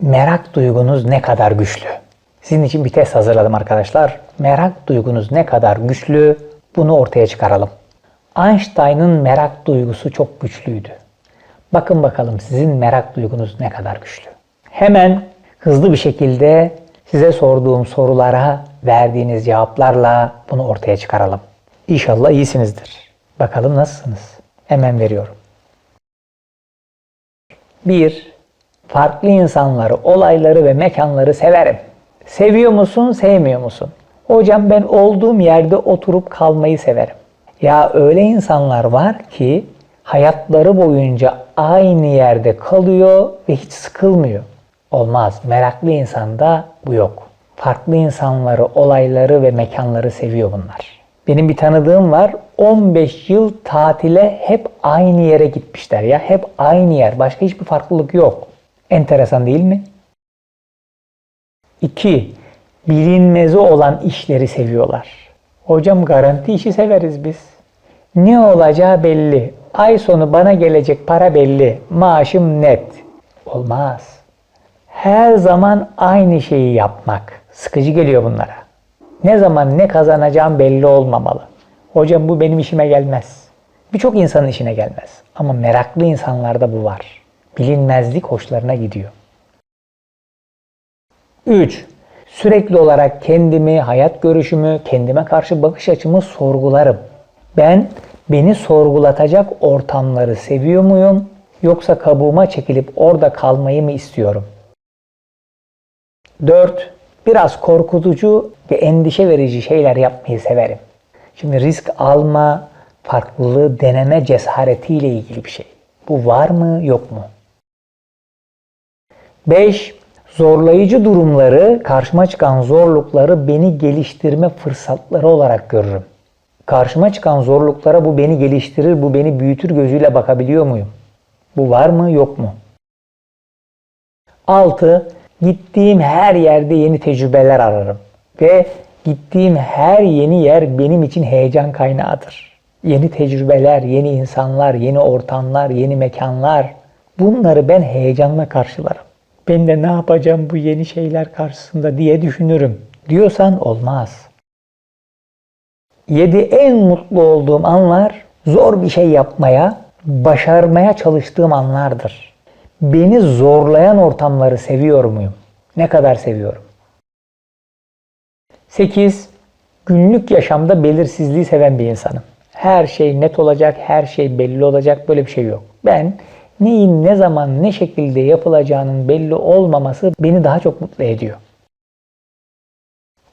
Merak duygunuz ne kadar güçlü? Sizin için bir test hazırladım arkadaşlar. Merak duygunuz ne kadar güçlü? Bunu ortaya çıkaralım. Einstein'ın merak duygusu çok güçlüydü. Bakın bakalım sizin merak duygunuz ne kadar güçlü. Hemen hızlı bir şekilde size sorduğum sorulara verdiğiniz cevaplarla bunu ortaya çıkaralım. İnşallah iyisinizdir. Bakalım nasılsınız? Hemen veriyorum. 1. Farklı insanları, olayları ve mekanları severim. Seviyor musun, sevmiyor musun? Hocam ben olduğum yerde oturup kalmayı severim. Ya öyle insanlar var ki hayatları boyunca aynı yerde kalıyor ve hiç sıkılmıyor. Olmaz. Meraklı insanda bu yok. Farklı insanları, olayları ve mekanları seviyor bunlar. Benim bir tanıdığım var. 15 yıl tatile hep aynı yere gitmişler ya. Hep aynı yer. Başka hiçbir farklılık yok. Enteresan değil mi? 2. Bilinmezi olan işleri seviyorlar. Hocam garanti işi severiz biz. Ne olacağı belli. Ay sonu bana gelecek para belli. Maaşım net. Olmaz. Her zaman aynı şeyi yapmak. Sıkıcı geliyor bunlara. Ne zaman ne kazanacağım belli olmamalı. Hocam bu benim işime gelmez. Birçok insanın işine gelmez. Ama meraklı insanlarda bu var. Bilinmezlik hoşlarına gidiyor. 3. Sürekli olarak kendimi, hayat görüşümü, kendime karşı bakış açımı sorgularım. Ben beni sorgulatacak ortamları seviyor muyum yoksa kabuğuma çekilip orada kalmayı mı istiyorum? 4. Biraz korkutucu ve endişe verici şeyler yapmayı severim. Şimdi risk alma, farklılığı deneme cesaretiyle ilgili bir şey. Bu var mı yok mu? 5. Zorlayıcı durumları, karşıma çıkan zorlukları beni geliştirme fırsatları olarak görürüm. Karşıma çıkan zorluklara bu beni geliştirir, bu beni büyütür gözüyle bakabiliyor muyum? Bu var mı yok mu? 6. Gittiğim her yerde yeni tecrübeler ararım. Ve gittiğim her yeni yer benim için heyecan kaynağıdır. Yeni tecrübeler, yeni insanlar, yeni ortamlar, yeni mekanlar. Bunları ben heyecanla karşılarım. Ben de ne yapacağım bu yeni şeyler karşısında diye düşünürüm. Diyorsan olmaz. 7. En mutlu olduğum anlar zor bir şey yapmaya, başarmaya çalıştığım anlardır. Beni zorlayan ortamları seviyor muyum? Ne kadar seviyorum? 8. Günlük yaşamda belirsizliği seven bir insanım. Her şey net olacak, her şey belli olacak böyle bir şey yok. Ben neyin ne zaman ne şekilde yapılacağının belli olmaması beni daha çok mutlu ediyor.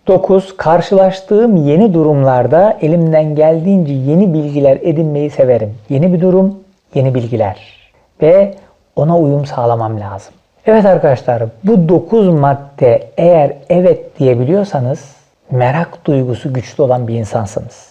9. Karşılaştığım yeni durumlarda elimden geldiğince yeni bilgiler edinmeyi severim. Yeni bir durum, yeni bilgiler ve ona uyum sağlamam lazım. Evet arkadaşlar bu 9 madde eğer evet diyebiliyorsanız merak duygusu güçlü olan bir insansınız.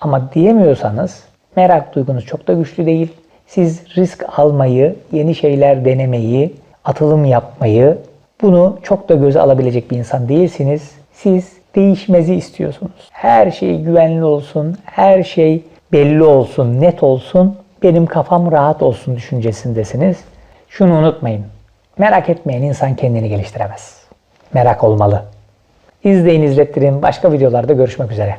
Ama diyemiyorsanız merak duygunuz çok da güçlü değil. Siz risk almayı, yeni şeyler denemeyi, atılım yapmayı bunu çok da göze alabilecek bir insan değilsiniz. Siz değişmezi istiyorsunuz. Her şey güvenli olsun, her şey belli olsun, net olsun, benim kafam rahat olsun düşüncesindesiniz. Şunu unutmayın. Merak etmeyen insan kendini geliştiremez. Merak olmalı. İzleyin izlettirin. Başka videolarda görüşmek üzere.